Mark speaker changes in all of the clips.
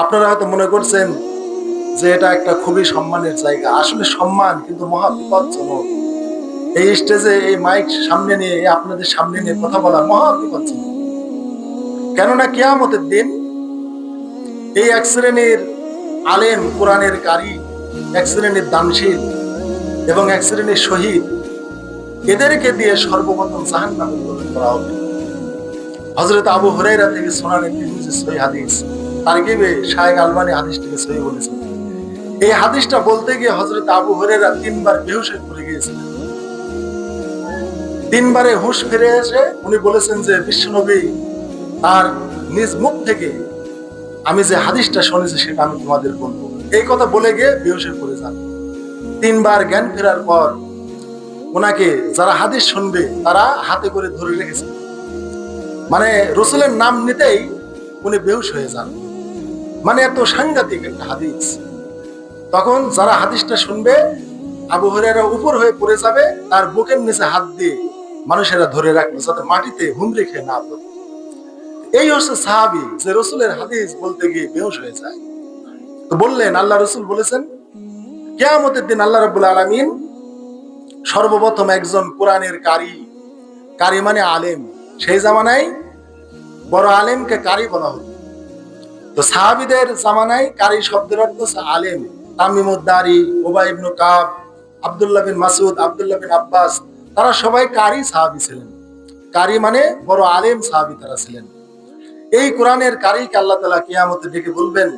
Speaker 1: আপনারা হয়তো মনে করছেন যে এটা একটা খুবই সম্মানের জায়গা। আসলে সম্মান, কিন্তু মহা বিপজ্জনক। এই স্টেজে এই মাইক সামনে নিয়ে আপনাদের সামনে নিয়ে কথা বলা মহা বিপজ্জনক। কেননা কেয়ামতের দিন এই এক শ্রেণির আলেম কোরআনের কারি, এক শ্রেণির দানশীল এবং এক শ্রেণির শহীদ, এদেরকে দিয়ে সর্বপ্রথম জাহান নামে করা হবে। হজরত আবু হরাইরা থেকে সহি হাদিস। তিনবার হুঁশ ফিরে এসে উনি বলেছেন যে, বিশ্বনবী তার নিজ মুখ থেকে আমি যে হাদিসটা শুনেছি সেটা আমি তোমাদের বলব। এই কথা বলে গিয়ে বেহুশ পড়ে যান। তিনবার জ্ঞান ফেরার পর ওনাকে যারা হাদিস শুনবে, তারা হাতে করে ধরে রেখেছে। মানে রসুলের নাম নিতেই উনি বেহুশ হয়ে যান। মানে এত সাংঘাতিক একটা হাদিস। তখন যারা হাদিসটা শুনবে, আবু হরেরা উপর হয়ে পড়ে যাবে, তার বুকের নিচে হাত দিয়ে মানুষেরা ধরে রাখবে যাতে মাটিতে হুমড়ি খেয়ে না পড়ে। এই হচ্ছে সাহাবি, যে রসুলের হাদিস বলতে গিয়ে বেহুশ হয়ে যায়। তো বললেন, আল্লাহ রসুল বলেছেন, কেয়ামতের দিন আল্লাহ রবুল আলমিন সর্বপ্রথম একজন কোরআনের কারি কারি মানে আলেম। সেই জামানায় বড় আলেমকে কারি বলা হতো। তো সাহাবিদের জামানায় কারি শব্দের অর্থ আলেম। তামিমুদ্দারি ওবাই ইবনু কাব, আব্দুল্লাহ বিন মাসুদ আব্দুল্লাহ বিন আব্বাস, তারা সবাই কারি সাহাবি ছিলেন। কারি মানে বড় আলেম সাহাবি তারা ছিলেন। এই কোরআনের কারিকে আল্লাহ তালা কিয়ামতে ডেকে বলবেন,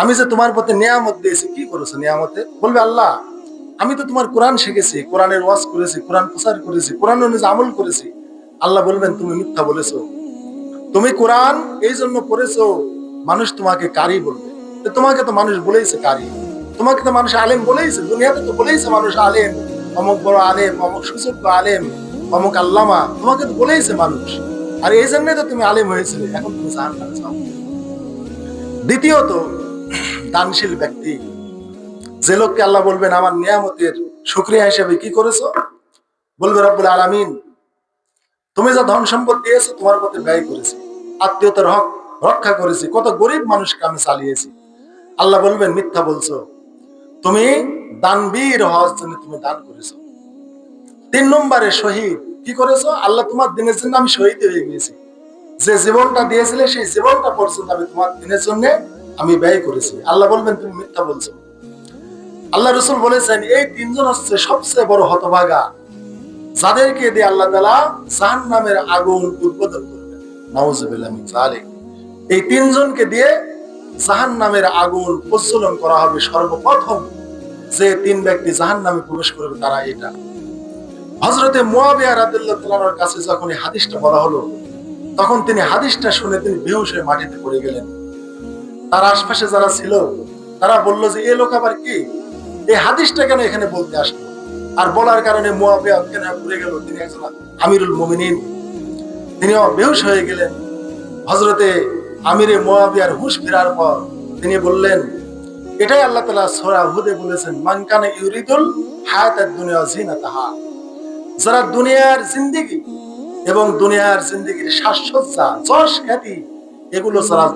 Speaker 1: আমি যে তোমার প্রতি নিয়ামত দিয়েছি, কি করেছ নিয়ামতে? বলবে, আল্লাহ, আমি তো তোমার কোরআন শিখেছি, কোরআনের ওয়াজ করেছি, কোরআন প্রচার করেছি, কোরআন অনুযায়ী আমল করেছি। আল্লাহ বলবেন, তুমি মিথ্যা বলেছ। তুমি কোরআন এই জন্য পড়েছো মানুষ তোমাকে কারি বলবে? তোমাকে তো মানুষ বলেইছে কারি তোমাকে তো মানুষ আলেম বলেইছে, দুনিয়াতে তো বলেইছে মানুষ আলেম। অমুক বড় আলেম, অমুক সুযোগ্য আলেম, অমুক আল্লামা, তোমাকে তো বলেইছে মানুষ। আর এই জন্যই তো তুমি আলেম হয়েছিলে, এখন তুমি জাহান্নামে যাও। দ্বিতীয়ত, দানশীল ব্যক্তি। যে লোককে আল্লাহ বলবেন, আমার নিয়ামতের শুক্রিয়া হিসেবে কি করেছ? বলবে, রব্বুল আলামিন, তুমি যা ধন সম্পদ দিয়েছ, তোমার পথে ব্যয় করেছি। আত্মীয়তার হক রক্ষা করেছি, কত গরিব মানুষকে আমি চালিয়েছি। আল্লাহ বলবেন, মিথ্যা বলছো। তুমি দানবীর হওয়ার জন্য তুমি দান করেছ। তিন নম্বরে শহীদ। কি করেছ? আল্লাহ তোমার দিনের জন্য আমি শহীদ হয়ে গিয়েছি। যে জীবনটা দিয়েছিলে, সেই জীবনটা পর্যন্ত আমি তোমার দিনের জন্য আমি ব্যয় করেছি। আল্লাহ বলবেন, তুমি মিথ্যা বলছো। আল্লাহ রসুল বলেছেন, এই তিনজন হচ্ছে সবচেয়ে বড় হতভাগা। যাদেরকে দিয়ে আল্লাহ তালা জাহান নামের আগুন উদ্বোধন করবেন। যালিক। এই তিনজনকে দিয়ে জাহান নামের আগুন প্রজ্বলন করা হবে সর্বপ্রথম। যে তিন ব্যক্তি জাহান নামে প্রবেশ করবে তারা এটা। হজরতে মুয়াবিয়া কাছে যখন এই হাদিসটা বলা হলো, তখন তিনি হাদিসটা শুনে তিনি বেহুশ হয়ে মাটিতে পড়ে গেলেন। তার আশপাশে যারা ছিল, তারা বলল যে, এ লোক আবার কি? এই হাদিসটা কেন এখানে বলতে আসলো? আর বলার কারণে মুয়াবিয়া কেন পড়ে গেল? তিনি একজন আমিরুল মুমিনিন। তিনিও বেহুশ হয়ে গেলেন। হজরতে আমিরে মুয়াবিয়ার হুশ ফেরার পর তিনি বললেন, এটাই আল্লাহ তালা সোরা হুদে বলেছেন মানকানে ইউরিদুল হায়াতাত দুনিয়া জিনাতাহা যারা দুনিয়ার জিন্দিগি এবং দুনিয়ার জিন্দিগির সাজসজ্জা, যশ খ্যাতি, এগুলো যারা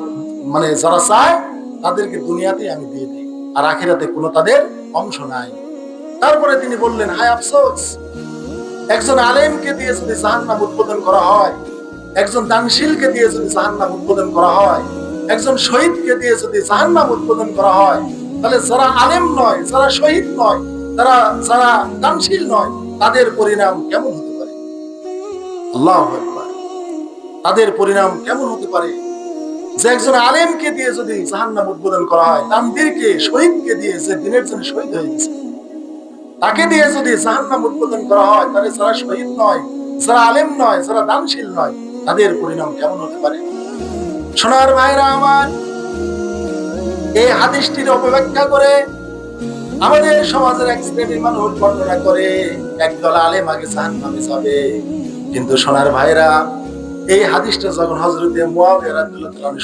Speaker 1: মানে যারা চায়, তাদেরকে দুনিয়াতে আমি দিয়ে দিই, আর আখিরাতে কোনো তাদের অংশ নাই। তারপরে তিনি বললেন, হায় আফসোস, একজন আলেমকে দিয়ে যদি জাহান্নাম উদ্বোধন করা হয় একজন দানশীলকে দিয়ে যদি জাহান্নাম উদ্বোধন করা হয়, একজন শহীদকে দিয়ে যদি জাহান্নাম উদ্বোধন করা হয়, তাহলে যারা আলেম নয়, যারা শহীদ নয়, তারা, যারা দানশীল নয়, তাদের পরিণাম কেমন হতে পারে? আল্লাহ তাদের পরিণাম কেমন হতে পারে? যে একজন আলেমকে দিয়ে যদি জাহান্নাম উদ্বোধন করা হয়, তানবীরকে, শহীদকে দিয়ে যে দিনের জন্য শহীদ হয়ে গেছে, তাকে দিয়ে যদি জাহান্নাম উদ্বোধন করা হয়, তাহলে যারা শহীদ নয়, যারা আলেম নয়, যারা দানশীল নয় তাদের পরিণাম কেমন হতে পারে? সোনার ভাইরা আমার, এই হাদিসটির অপব্যাখ্যা করে আমাদের সমাজের এক শ্রেণির মানুষ বর্ণনা করে, একদল আলেম আগে জাহান নামে যাবে। কিন্তু সোনার ভাইরা এই হাদিসটা যখন হজরতে মুয়াবিয়া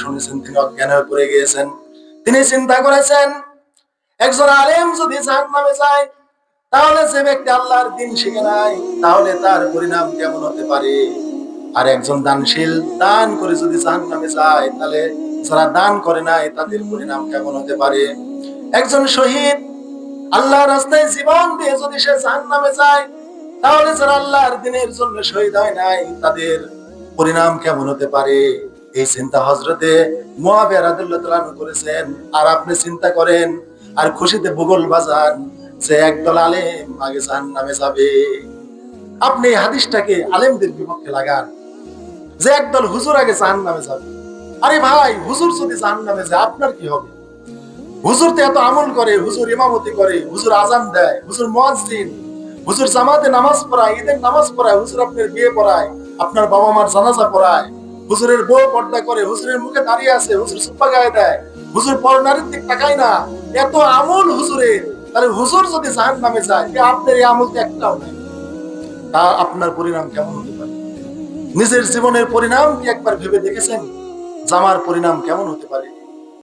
Speaker 1: শুনেছেন, তিনি অজ্ঞান হয়ে পড়ে গিয়েছেন। তিনি চিন্তা করেছেন, একজন আলেম যদি জাহান নামে যায়, তাহলে যে ব্যক্তি আল্লাহর দিন শিখে নাই, তাহলে তার পরিণাম কেমন হতে পারে? আর একজন দানশীল দান করে যদি জাহান নামে যায়, তাহলে যারা দান করে নাই, তাদের পরিণাম কেমন হতে পারে? একজন শহীদ আল্লাহর রাস্তায় জীবন দিয়ে যদি সে জাহান নামে যায়, তাহলে যারা আল্লাহর দিনের জন্য শহীদ হয় নাই, তাদের পরিণাম কেমন হতে পারে? এই চিন্তা হজরতে মুয়াবিয়া রাদিয়াল্লাহু করেছেন। আর আপনি চিন্তা করেন, আর খুশিতে ভূগোল বাজান, যে একদল আলেম আগে জাহান নামে যাবে। আপনি হাদিসটাকে আলেমদের বিপক্ষে লাগান। যে একদল হুজুর আগে জাহান নামে যাবে। আরে ভাই, হুজুর যদি জাহান নামে যায়, আপনার কি হবে? হুজুর তো এত আমল করে, হুজুর ইমামতি করে, হুজুর আজান দেয়, হুজুর মুয়াজ্জিন, হুজুর জামাতে নামাজ পড়ায়, ঈদের নামাজ পড়ায়, হুজুর আপনার বিয়ে পড়ায়, আপনার বাবা মার জানাজা পড়ায়, হুজুরের বউ পর্দা করে, হুজুরের মুখে দাঁড়িয়ে আছে, হুজুর সুপ্পা গায়ে দেয়, হুজুর পরনারীর দিক তাকায় না, এত আমল হুজুরের তাহলে হুজুর যদি জাহান নামে যায় আপনার এই আমল তো একটাও নাই। তা আপনার পরিণাম কেমন হতে পারে? নিজের জীবনের পরিণাম কি একবার ভেবে দেখেছেন? জামার পরিণাম কেমন হতে পারে?